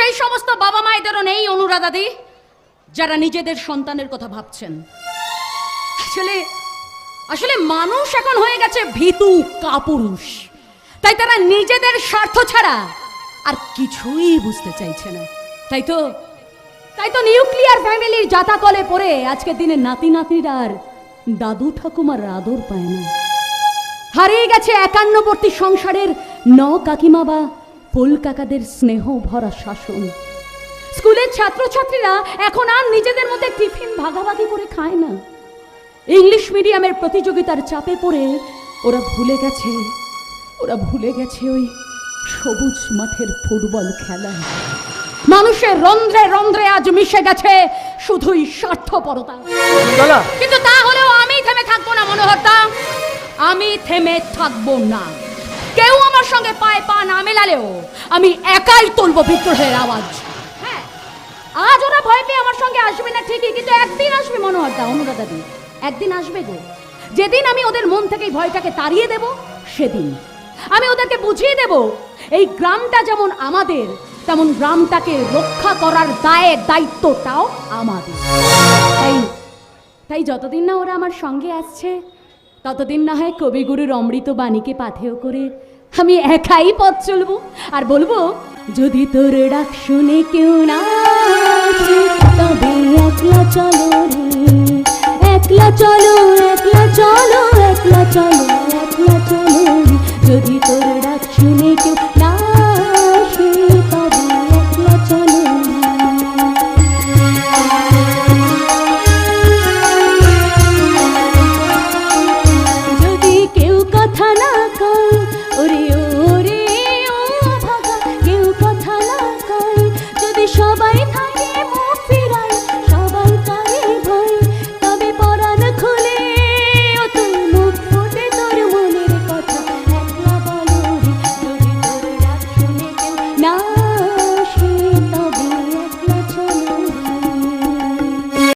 সেই সমস্ত বাবা মায়েদেরও নেই অনুরাধাদি যারা নিজেদের সন্তানের কথা ভাবছেন। আসলে আসলে মানুষ এখন হয়ে গেছে ভীতু কাপুরুষ। তাই তারা নিজেদের স্বার্থ ছাড়া আর কিছুই বুঝতে চাইছে না। তাই তো তাই তো নিউক্লিয়ার ফ্যামিলির জাতাকলে পড়ে আজকের দিনে নাতি নাতনিরা আর দাদু ঠাকুমার আদর পায় না। হারিয়ে গেছে একান্নবর্তী সংসারের ন কাকিমা বা ফুল কাকাদের স্নেহ ভরা শাসন। স্কুলের ছাত্রছাত্রীরা এখন আর নিজেদের মধ্যে টিফিন ভাগাভাগি করে খায় না। ইংলিশ মিডিয়ামের প্রতিযোগিতার চাপে পড়ে ওরা ভুলে গেছে। ওরা ভুলে গেছে ওই সবুজ মাঠের ফুটবল খেলা। মানুষের রন্ধ্রে রন্ধ্রে আজ মিশে গেছে শুধুই স্বার্থপরতা। কিন্তু তা হলেও আমি থেমে থাকব না মনোহরদা। আমি থেমে থাকব না। পা না মেলালেও আমি একাই তুলবো বিদ্রোহের আওয়াজ। হ্যাঁ আজ ওরা ভয় পেয়ে আমার সঙ্গে আসবে না ঠিকই, কিন্তু একদিন আসবে মনোহরদা, অনুরাধা দি। একদিন আসবে গো। যেদিন আমি ওদের মন থেকে ভয়টাকে তাড়িয়ে দেব, সেদিন। আমি ওদেরকে বুঝিয়ে দেব, এই গ্রামটা যেমন আমাদের, তেমন গ্রামটাকে রক্ষা করার দায়ের দায়িত্বটাও আমাদের। তাই তাই যতদিন না ওরা আমার সঙ্গে আসছে, ততদিন না হয় কবিগুরুর অমৃত বাণীকে পাথেয় করে আমি একাই পথ চলবো। আর বলব, যদি তোর ডাক শুনে কেউ না তবে একলা চলো একলা চলো একলা চলো একলা চলো।